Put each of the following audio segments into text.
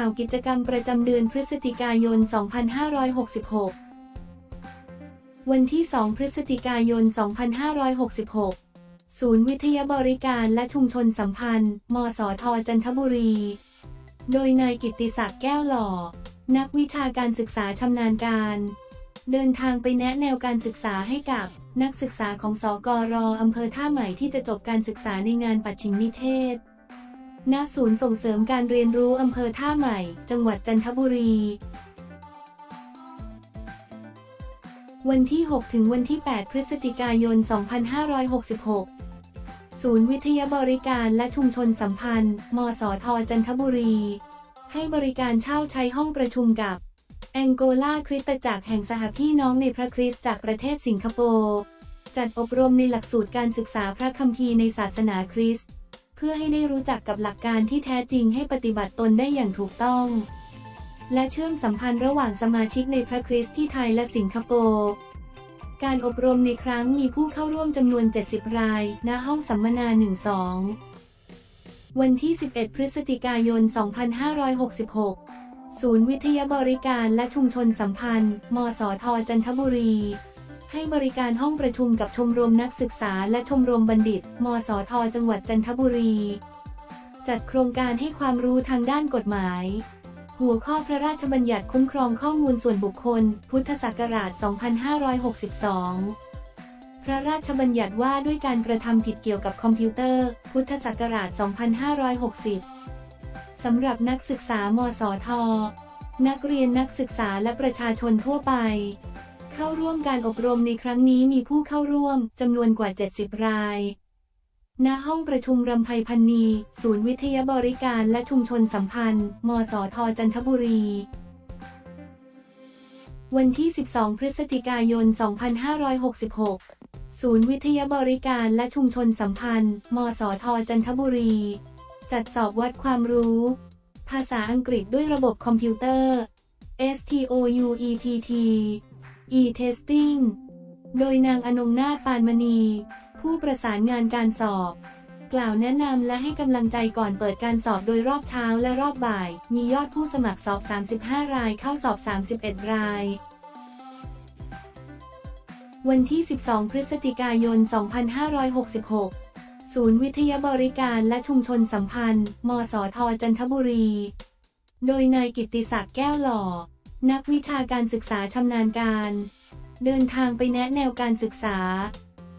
ข่าวกิจกรรมประจำเดือนพฤศจิกายน 2566 วันที่ 2 พฤศจิกายน 2566 ศูนย์วิทยาบริการและชุมชนสัมพันธ์ มสท จันทบุรี โดยนายกิติศักดิ์แก้วหล่อ นักวิชาการศึกษาชำนาญการ เดินทางไปแนะแนวการศึกษาให้กับนักศึกษาของสกรอำเภอท่าใหม่ที่จะจบการศึกษาในงานปัจฉิมนิเทศ ณศูนย์ส่งเสริมการเรียนรู้อำเภอท่าใหม่ จังหวัดจันทบุรี วันที่ 6 ถึงวันที่ 8 พฤศจิกายน 2566 ศูนย์วิทยาบริการและชุมชนสัมพันธ์ มสท จันทบุรี ให้บริการเช่าใช้ห้องประชุมกับ แองโกลาคริสตจักรแห่งสหพี่น้องในพระคริสต์จากประเทศสิงคโปร์ จัดอบรมในหลักสูตรการศึกษาพระคัมภีร์ในศาสนาคริสต์ เพื่อให้ได้รู้จักกับหลักการที่แท้จริงให้ปฏิบัติตนได้อย่างถูกต้อง และเชื่อมสัมพันธ์ระหว่างสมาชิกในพระคริสต์ที่ไทยและสิงคโปร์การอบรมในครั้งมีผู้เข้าร่วมจำนวน 70 ราย ณ ห้องสัมมนา 12 วันที่ 11 พฤศจิกายน 2566 ศูนย์วิทยาบริการและชุมชนสัมพันธ์ มสทจันทบุรี ให้บริการห้องประชุมกับชมรมนักศึกษาและชมรมบัณฑิต มสท จังหวัดจันทบุรี จัดโครงการให้ความรู้ทางด้านกฎหมาย หัวข้อพระราชบัญญัติคุ้มครองข้อมูลส่วนบุคคล พุทธศักราช 2562 พระราชบัญญัติว่าด้วยการกระทำผิดเกี่ยวกับคอมพิวเตอร์ พุทธศักราช 2560 สำหรับนักศึกษามสท นักเรียนนักศึกษาและประชาชนทั่วไป เข้าร่วมการอบรมในครั้งนี้มีผู้เข้าร่วมจำนวนกว่า 70 ราย ณ ห้องประชุมรำไพพันนี ศูนย์วิทยาบริการและชุมชนสัมพันธ์ มสทจันทบุรี วันที่ 12 พฤศจิกายน 2566 ศูนย์วิทยาบริการและชุมชนสัมพันธ์ มสทจันทบุรี จัดสอบวัดความรู้ ภาษาอังกฤษด้วยระบบคอมพิวเตอร์ STOUEPT e-testing โดยนางอนงนาถปานมณี ผู้ประสานงานการสอบ กล่าวแนะนำและให้กำลังใจก่อนเปิดการสอบโดยรอบเช้าและรอบบ่าย มียอดผู้สมัครสอบ 35 รายเข้าสอบ 31 ราย วันที่ 12 พฤศจิกายน 2566 ศูนย์วิทยาบริการและชุมชนสัมพันธ์ มสท จันทบุรี โดยนายกิตติศักดิ์แก้วหล่อ นักวิชาการศึกษาชำนาญการ เดินทางไปแนะแนวการศึกษา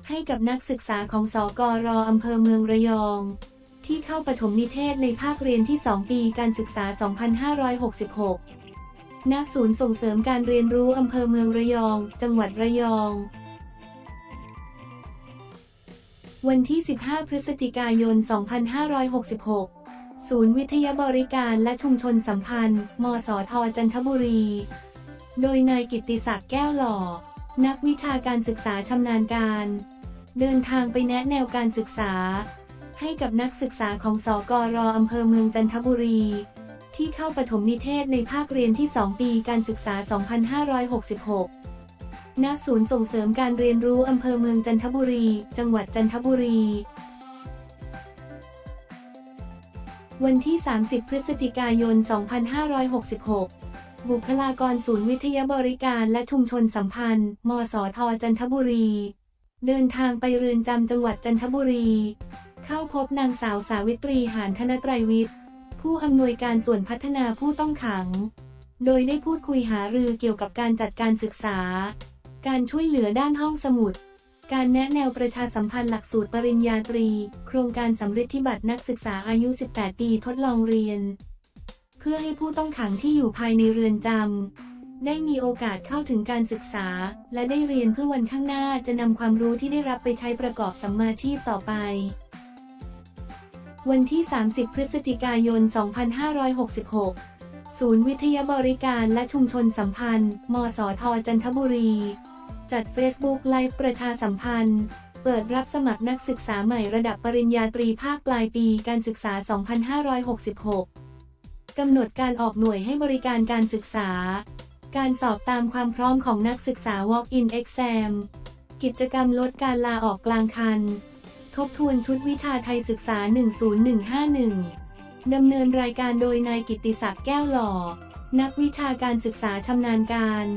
ให้กับนักศึกษาของสกรอำเภอเมืองระยอง ที่เข้าปฐมนิเทศในภาคเรียนที่ 2 ปีการศึกษา 2566 ณ ศูนย์ส่งเสริมการเรียนรู้อำเภอเมืองระยอง จังหวัดระยอง วันที่ 15 พฤศจิกายน 2566 ศูนย์วิทยาบริการและชุมชนสัมพันธ์ มสทจันทบุรี โดยนายกิติศักดิ์แก้วหล่อ นักวิชาการศึกษาชำนาญการ เดินทางไปแนะแนวการศึกษา ให้กับนักศึกษาของสกรอำเภอเมืองจันทบุรี ที่เข้าปฐมนิเทศในภาคเรียนที่ 2 ปีการศึกษา 2566 ณ ศูนย์ส่งเสริมการเรียนรู้อำเภอเมืองจันทบุรี จังหวัดจันทบุรี วันที่ 30 พฤศจิกายน 2566 บุคลากรศูนย์วิทยาบริการและชุมชนสัมพันธ์ มสท จันทบุรี เดินทางไปเรือนจำจังหวัดจันทบุรี เข้าพบนางสาวสาวิตรีหานธนไตรวิทย์ ผู้อำนวยการส่วนพัฒนาผู้ต้องขัง โดยได้พูดคุยหารือเกี่ยวกับการจัดการศึกษา การช่วยเหลือด้านห้องสมุด การแนะแนวประชาสัมพันธ์หลักสูตรปริญญาตรี โครงการสำฤทธิบัตรนักศึกษาอายุ 18 ปีทดลองเรียน เพื่อให้ผู้ต้องขังที่อยู่ภายในเรือนจำได้มีโอกาสเข้าถึงการศึกษา และได้เรียนเพื่อวันข้างหน้าจะนำความรู้ที่ได้รับไปใช้ประกอบสัมมาชีพต่อไป วันที่ 30 พฤศจิกายน 2566 ศูนย์วิทยาบริการและชุมชนสัมพันธ์ มสทจันทบุรี จัด Facebook ไลฟ์ประชาสัมพันธ์ เปิดรับสมัครนักศึกษาใหม่ระดับปริญญาตรีภาคปลายปีการศึกษา 2566 กำหนดการออกหน่วยให้บริการการศึกษา การสอบตามความพร้อมของนักศึกษา Walk-in Exam กิจกรรมลดการลาออกกลางคัน ทบทวนชุดวิชาไทยศึกษา 10151 ดำเนินรายการโดยนายกิตติศักดิ์แก้วหล่อ นักวิชาการศึกษาชำนาญการ